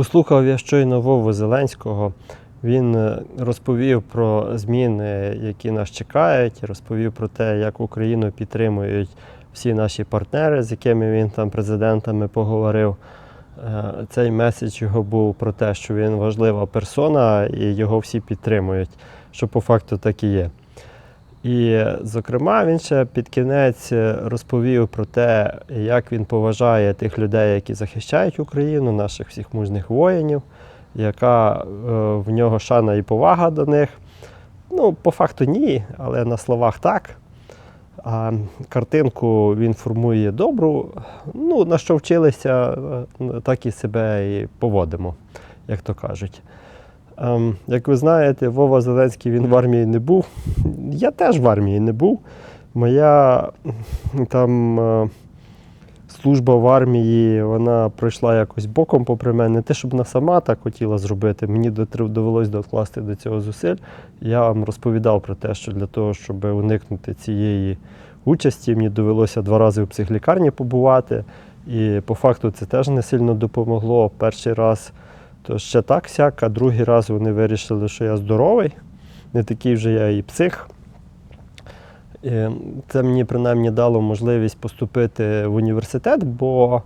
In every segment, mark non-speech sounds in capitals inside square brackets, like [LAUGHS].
Послухав я щойно Вову Зеленського. Він е, розповів про зміни, які нас чекають, розповів про те, як Україну підтримують всі наші партнери, з якими він там президентами поговорив. Е, Цей меседж його був про те, що він важлива персона і його всі підтримують, що по факту так і є. І, зокрема, він ще під кінець е, розповів про те, як він поважає тих людей, які захищають Україну, наших всіх мужних воїнів, яка е, в нього шана і повага до них. Ну, по факту ні, але на словах так. А картинку він формує добру. Ну, на що вчилися, е, так і себе і поводимо, як то кажуть. Ем, Як ви знаєте, Вова Зеленський він в армії не був. Я теж в армії не був. Моя там е, служба в армії вона пройшла якось боком попри мене. Не те, щоб вона сама так хотіла зробити. Мені довелось докласти до цього зусиль. Я вам розповідав про те, що для того, щоб уникнути цієї участі, мені довелося два рази в психлікарні побувати. І по факту це теж не сильно допомогло. Перший раз то ще так сяк, а другий раз вони вирішили, що я здоровий, не такий вже я і псих. Це мені принаймні дало можливість поступити в університет, бо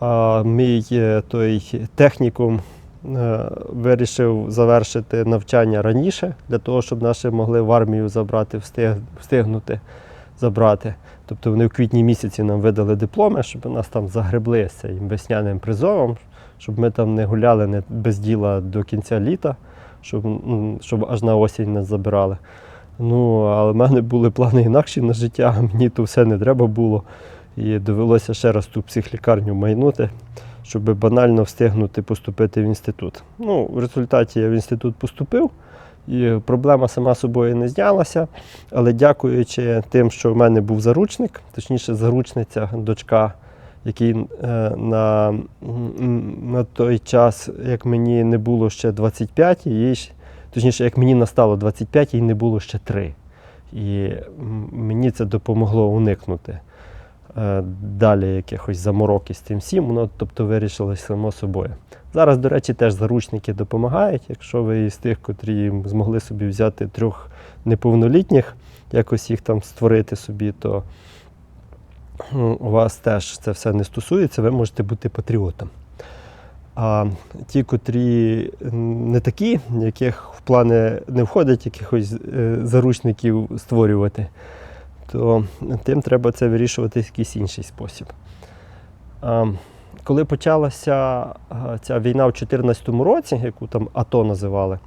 а, мій е, той технікум е, вирішив завершити навчання раніше, для того, щоб наші могли в армію забрати, встиг, встигнути забрати. Тобто вони в квітні місяці нам видали дипломи, щоб нас там загребли з цим весняним призовом, щоб ми там не гуляли не без діла до кінця літа, щоб, щоб аж на осінь нас забирали. Ну, але в мене були плани інакші на життя, мені то все не треба було. І довелося ще раз ту психлікарню майнути, щоб банально встигнути поступити в інститут. Ну, в результаті я в інститут поступив, і проблема сама собою не знялася. Але дякуючи тим, що в мене був заручник, точніше, заручниця, дочка, який е, на, на той час, як мені не було ще 25, їй, точніше, як мені настало 25, їй не було ще 3. І мені це допомогло уникнути е, далі якихось заморок із тим всім, воно тобто вирішилось само собою. Зараз, до речі, теж заручники допомагають. Якщо ви із тих, котрі змогли собі взяти трьох неповнолітніх, якось їх там створити собі, то у вас теж це все не стосується, ви можете бути патріотом. А ті, котрі не такі, яких в плани не входить якихось е, заручників створювати, то тим треба це вирішувати в якийсь інший спосіб. Коли почалася ця війна в 2014 році, яку там АТО називали,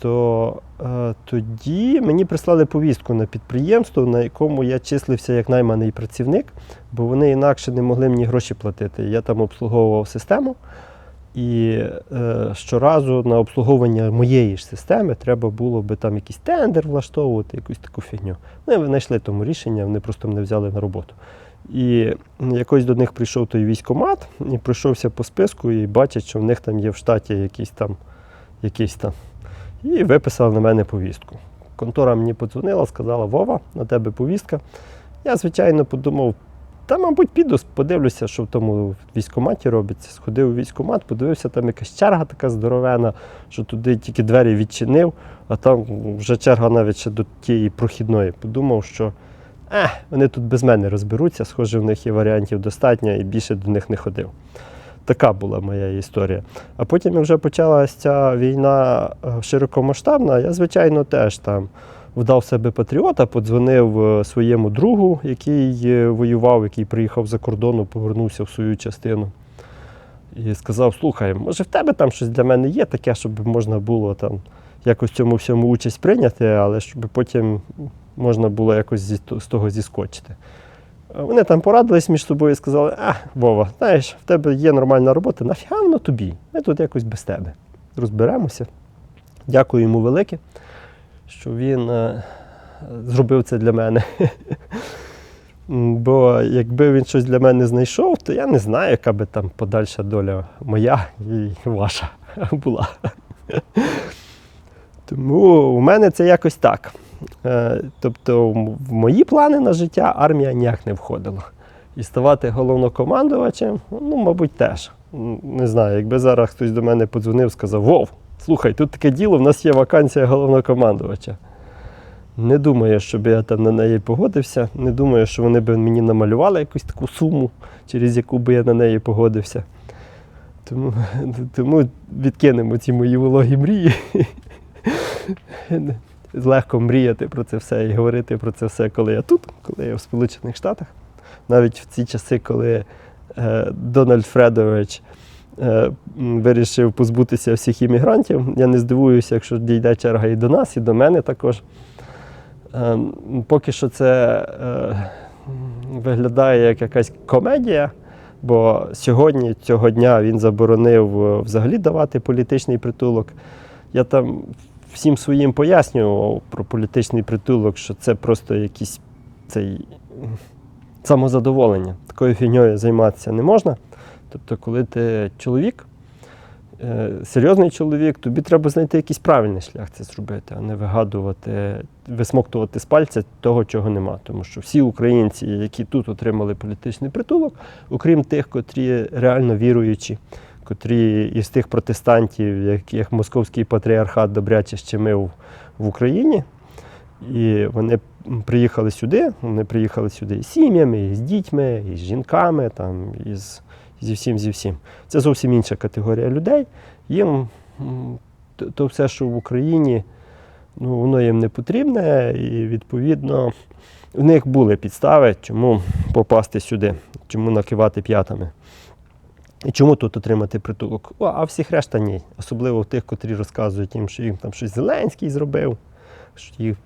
то е, тоді мені прислали повістку на підприємство, на якому я числився як найманий працівник, бо вони інакше не могли мені гроші платити. Я там обслуговував систему. І е, щоразу на обслуговування моєї ж системи треба було би там якийсь тендер влаштовувати, якусь таку фігню. Ну, вони знайшли тому рішення, вони просто мене взяли на роботу. І якось до них прийшов той військомат і пройшовся по списку і бачить, що в них там є в штаті якийсь там, якийсь там. І виписали на мене повістку. Контора мені подзвонила, сказала, Вова, на тебе повістка. Я, звичайно, подумав, та, мабуть, піду, подивлюся, що в тому військкоматі робиться. Сходив у військкомат, подивився, там якась черга така здоровена, що туди тільки двері відчинив, а там вже черга навіть ще до тієї прохідної. Подумав, що е, вони тут без мене розберуться, схоже, в них є варіантів достатньо і більше до них не ходив. Така була моя історія. А потім, як вже почалася ця війна е, широкомасштабна, я, звичайно, теж там вдав себе патріота, подзвонив е, своєму другу, який е, воював, який приїхав за кордону, повернувся в свою частину. І сказав: слухай, може в тебе там щось для мене є таке, щоб можна було там якось в цьому всьому участь прийняти, але щоб потім можна було якось з того зіскочити. Вони там порадились між собою і сказали: а, Вова, знаєш, в тебе є нормальна робота, нафіга воно тобі? Ми тут якось без тебе розберемося. Дякую йому велике, що він е, зробив це для мене. Бо якби він щось для мене знайшов, то я не знаю, яка би там подальша доля моя і ваша була. Тому у мене це якось так. Е, Тобто, в мої плани на життя армія ніяк не входила. І ставати головнокомандувачем, ну, мабуть, теж. не знаю, якби зараз хтось до мене подзвонив, сказав: Вов, слухай, тут таке діло, в нас є вакансія головнокомандувача. Не думаю, щоб я там на неї погодився. Не думаю, що вони б мені намалювали якусь таку суму, через яку би я на неї погодився. Тому, [LAUGHS] тому відкинемо ці мої вологі мрії. Легко мріяти про це все і говорити про це все, коли я тут, коли я в Сполучених Штатах. Навіть в ці часи, коли е, Дональд Фредович е, вирішив позбутися всіх іммігрантів, я не здивуюся, якщо дійде черга і до нас, і до мене також. Е, поки що це е, виглядає як якась комедія, бо сьогодні, цього дня, він заборонив е, взагалі давати політичний притулок. Я там всім своїм пояснював про політичний притулок, що це просто якийсь цей самозадоволення. Такою фігньою займатися не можна. Тобто, коли ти чоловік, е, серйозний чоловік, тобі треба знайти якийсь правильний шлях це зробити, а не вигадувати, висмоктувати з пальця того, чого нема. Тому що всі українці, які тут отримали політичний притулок, окрім тих, котрі реально віруючі, котрі із тих протестантів, яких московський патріархат добряче щемив в Україні. І вони приїхали сюди, вони приїхали сюди із сім'ями, і з дітьми, і з жінками, там, і з, зі всім, зі всім. Це зовсім інша категорія людей. Їм то, то все, що в Україні, ну, воно їм не потрібне, і відповідно в них були підстави, чому попасти сюди, чому накивати п'ятами. І чому тут отримати притулок? О, а всіх решта ні. Особливо в тих, котрі розказують їм, що їм там щось Зеленський зробив, що їх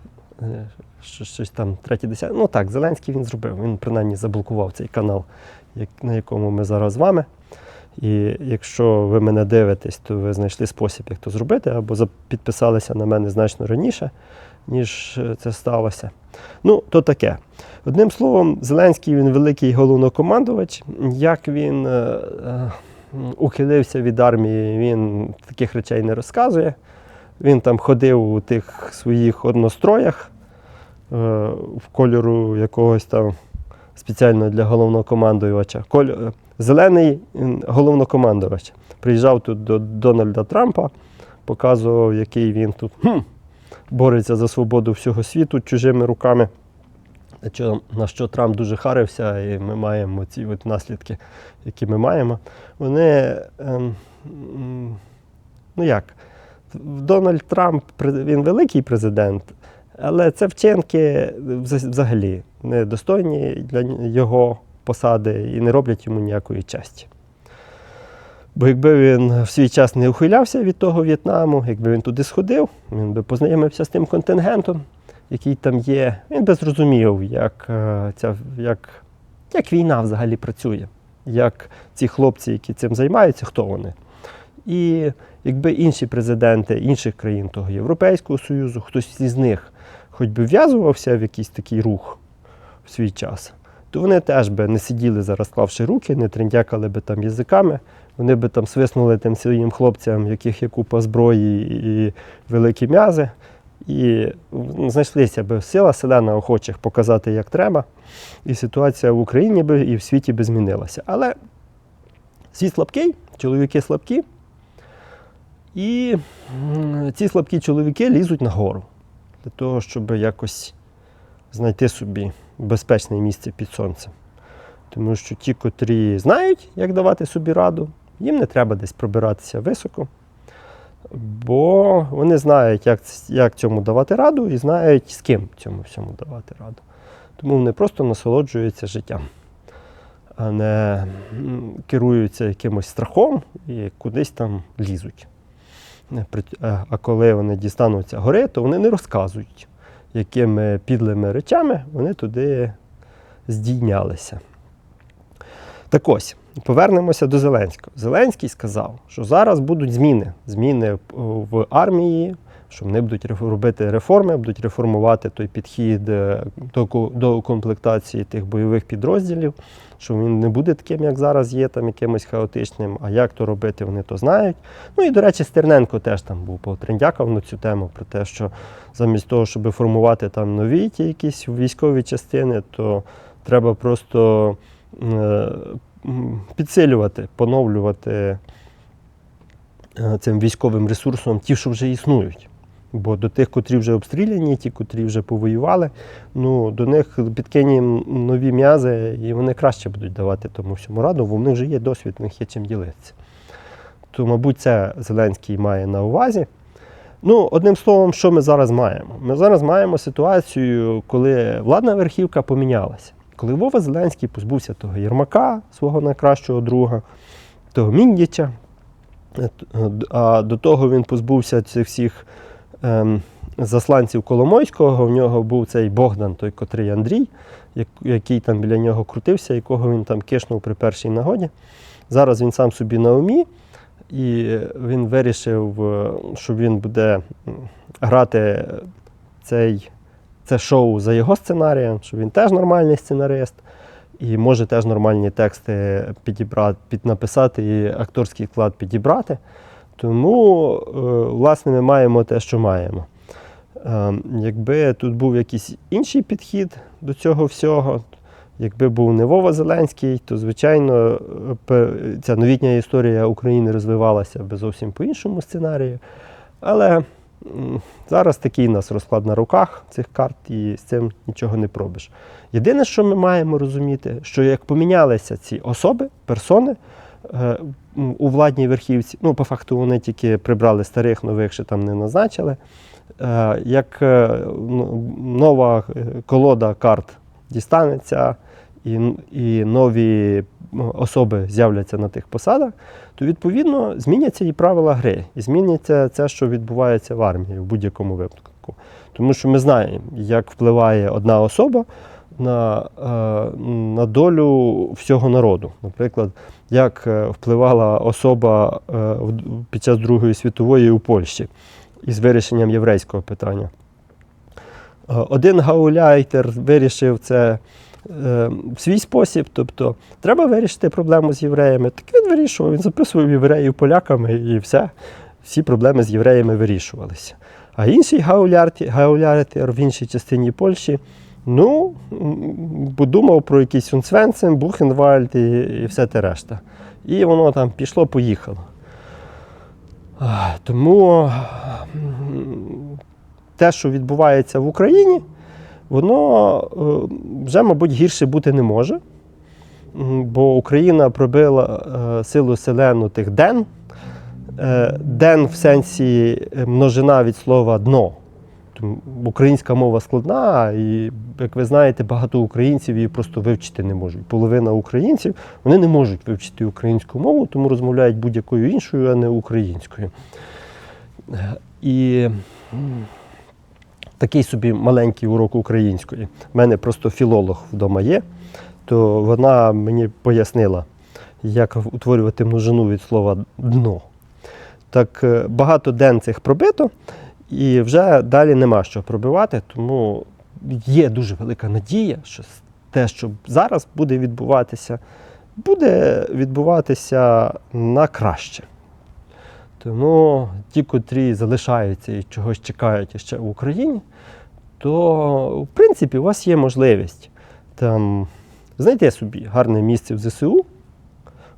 е, що, щось там третє десяте. Ну так, Зеленський він зробив. Він принаймні заблокував цей канал, на якому ми зараз з вами. І якщо ви мене дивитесь, то ви знайшли спосіб, як то зробити, або підписалися на мене значно раніше, ніж е, це сталося. Ну, то таке. Одним словом, Зеленський він великий головнокомандувач. Як він е, е, ухилився від армії, він таких речей не розказує. Він там ходив у тих своїх одностроях е, в кольору якогось там спеціально для головнокомандувача. Коль... е, Зелений головнокомандувач. Приїжджав тут до Дональда Трампа, показував, який він тут хм, бореться за свободу всього світу чужими руками. На що, Трамп дуже харився, і ми маємо ці от наслідки, які ми маємо. Вони, ем, ну як, Дональд Трамп він великий президент, але це вчинки взагалі недостойні для його посади і не роблять йому ніякої честі. Бо якби він в свій час не ухилявся від того В'єтнаму, якби він туди сходив, він би познайомився з тим контингентом, який там є, він би зрозумів, як, е, ця, як, як війна взагалі працює, як ці хлопці, які цим займаються, хто вони. І якби інші президенти інших країн того Європейського Союзу, хтось із них хоч би вв'язувався в якийсь такий рух в свій час, то вони теж би не сиділи зараз, склавши руки, не трендякали би там язиками, вони би там свиснули тим своїм хлопцям, яких є купа зброї і великі м'язи. І знайшлися б сила селена охочих показати, як треба. І ситуація в Україні би і в світі би змінилася. Але світ слабкий, чоловіки слабкі. І ці слабкі чоловіки лізуть нагору для того, щоб якось знайти собі безпечне місце під сонцем. Тому що ті, котрі знають, як давати собі раду, їм не треба десь пробиратися високо, бо вони знають, як, як цьому давати раду, і знають, з ким цьому всьому давати раду. Тому вони просто насолоджуються життям, а не керуються якимось страхом і кудись там лізуть. Е, А коли вони дістануться гори, то вони не розказують, якими підлими речами вони туди здійнялися. Так ось, повернемося до Зеленського. Зеленський сказав, що зараз будуть зміни. Зміни в- армії, що вони будуть робити реформи, будуть реформувати той підхід е, до, комплектації тих бойових підрозділів, що він не буде таким, як зараз є, там якимось хаотичним. А як то робити, вони то знають. Ну і, до речі, Стерненко теж там був потрендякав на цю тему про те, що замість того, щоб формувати там нові ті якісь військові частини, то треба просто е, підсилювати, поновлювати е, цим військовим ресурсом ті, що вже існують. Бо до тих, котрі вже обстріляні, ті, котрі вже повоювали, ну, до них підкинемо нові м'язи, і вони краще будуть давати тому всьому раду, бо в них вже є досвід, в них є чим ділитися. То, мабуть, це Зеленський має на увазі. Ну, одним словом, що ми зараз маємо? Ми зараз маємо ситуацію, коли владна верхівка помінялася. Коли Вова Зеленський позбувся того Єрмака, свого найкращого друга, того Міндіча, е, е, а до того він позбувся цих всіх ем, засланців Коломойського. В нього був цей Богдан, той котрий Андрій, який там біля нього крутився, якого він там кишнув при першій нагоді. Зараз він сам собі на умі, і він вирішив, е, що він буде грати цей, це шоу за його сценарієм, що він теж нормальний сценарист. І може теж нормальні тексти підібрати, піднаписати і акторський вклад підібрати. Тому, е, власне, ми маємо те, що маємо. Е, Якби тут був якийсь інший підхід до цього всього, якби був не Вова Зеленський, то, звичайно, е, ця новітня історія України розвивалася би зовсім по іншому сценарію. Але зараз такий у нас розклад на руках цих карт, і з цим нічого не пробиш. Єдине, що ми маємо розуміти, що як помінялися ці особи, персони е, у владній верхівці, ну, по факту, вони тільки прибрали старих, нових ще там не назначили. Е, Як е, нова колода карт дістанеться, і, і нові особи з'являться на тих посадах, то відповідно зміняться і правила гри, і зміняться це, що відбувається в армії в будь-якому випадку. Тому що ми знаємо, як впливає одна особа на, е, на долю всього народу. Наприклад, як е, впливала особа е, під час Другої світової у Польщі із вирішенням єврейського питання. Один гауляйтер вирішив це в свій спосіб, тобто треба вирішити проблему з євреями. Так він вирішував, він записував євреїв поляками і все. Всі проблеми з євреями вирішувалися. А інший гауляйтер, гауляйтер в іншій частині Польщі ну, подумав про якийсь Унцвенцем, Бухенвальд і, і все те решта. І воно там пішло-поїхало. Тому те, що відбувається в Україні, воно е, вже, мабуть, гірше бути не може. Бо Україна пробила е, силу селену тих ден. Е, Ден в сенсі множина від слова дно. Українська мова складна, і, як ви знаєте, багато українців її просто вивчити не можуть. Половина українців вони не можуть вивчити українську мову, тому розмовляють будь-якою іншою, а не українською. І такий собі маленький урок української. У мене просто філолог вдома є, то вона мені пояснила, як утворювати множину від слова дно. Так е, багато ден цих пробито, і вже далі нема що пробивати, тому є дуже велика надія, що те, що зараз буде відбуватися, буде відбуватися на краще. Тому ті, котрі залишаються і чогось чекають ще в Україні, то в принципі у вас є можливість там знайти собі гарне місце в ЗСУ,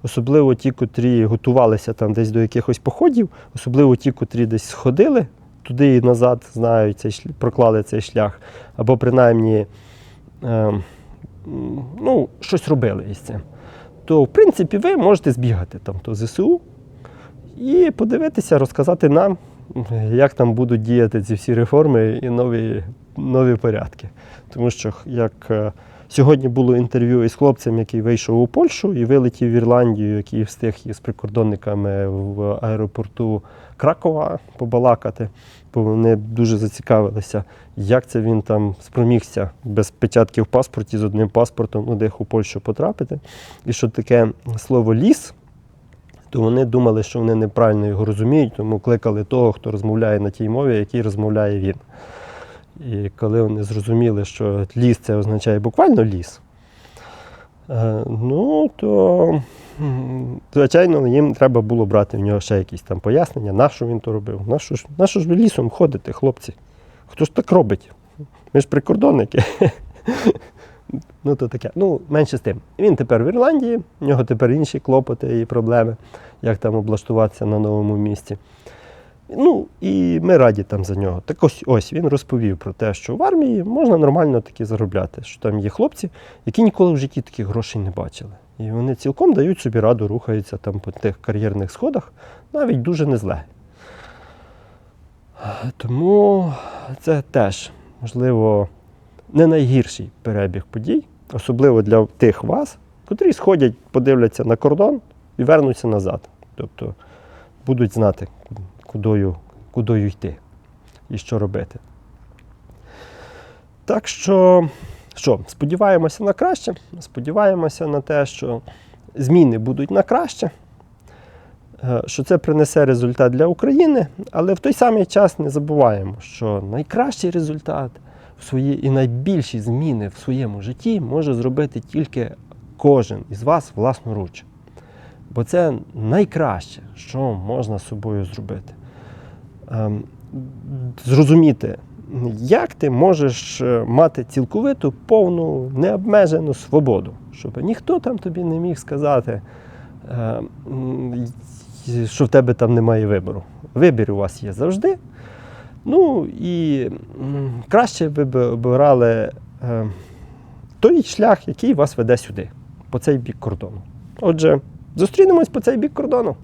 особливо ті, котрі готувалися там десь до якихось походів, особливо ті, котрі десь сходили туди і назад, знають цей проклали цей шлях, або принаймні м, ну, щось робили із цим. То, в принципі, ви можете збігати там до ЗСУ і подивитися, розказати нам, як там будуть діяти ці всі реформи і нові, нові порядки. Тому що як е, сьогодні було інтерв'ю із хлопцем, який вийшов у Польщу і вилетів в Ірландію, який встиг із прикордонниками в аеропорту Кракова побалакати, бо вони дуже зацікавилися, як це він там спромігся без печатки в паспорті з одним паспортом у них у Польщу потрапити. І що таке слово ліс то вони думали, що вони неправильно його розуміють, тому кликали того, хто розмовляє на тій мові, якій розмовляє він. І коли вони зрозуміли, що ліс це означає буквально ліс, е, ну то, звичайно, їм треба було брати в нього ще якісь там пояснення, на що він то робив. На що ж, на що ж ви лісом ходите, хлопці? Хто ж так робить? Ми ж прикордонники. [LAUGHS] Ну, то таке. Ну, менше з тим. Він тепер в Ірландії, в нього тепер інші клопоти і проблеми, як там облаштуватися на новому місці. Ну, і ми раді там за нього. Так ось ось він розповів про те, що в армії можна нормально таки заробляти, що там є хлопці, які ніколи в житті таких грошей не бачили. І вони цілком дають собі раду, рухаються там по тих кар'єрних сходах, навіть дуже не зле. Тому це теж, можливо, не найгірший перебіг подій, особливо для тих вас, котрі сходять, подивляться на кордон і вернуться назад. Тобто будуть знати, кудою, кудою йти і що робити. Так що, що, сподіваємося на краще, сподіваємося на те, що зміни будуть на краще, е, що це принесе результат для України, але в той самий час не забуваємо, що найкращий результат свої, і найбільші зміни в своєму житті може зробити тільки кожен із вас власноруч. Бо це найкраще, що можна з собою зробити. Ем, Зрозуміти, як ти можеш е, мати цілковиту, повну, необмежену свободу, щоб ніхто там тобі не міг сказати, е, що в тебе там немає вибору. Вибір у вас є завжди. Ну і краще ви б обирали е, той шлях, який вас веде сюди, по цей бік кордону. Отже, зустрінемось по цей бік кордону.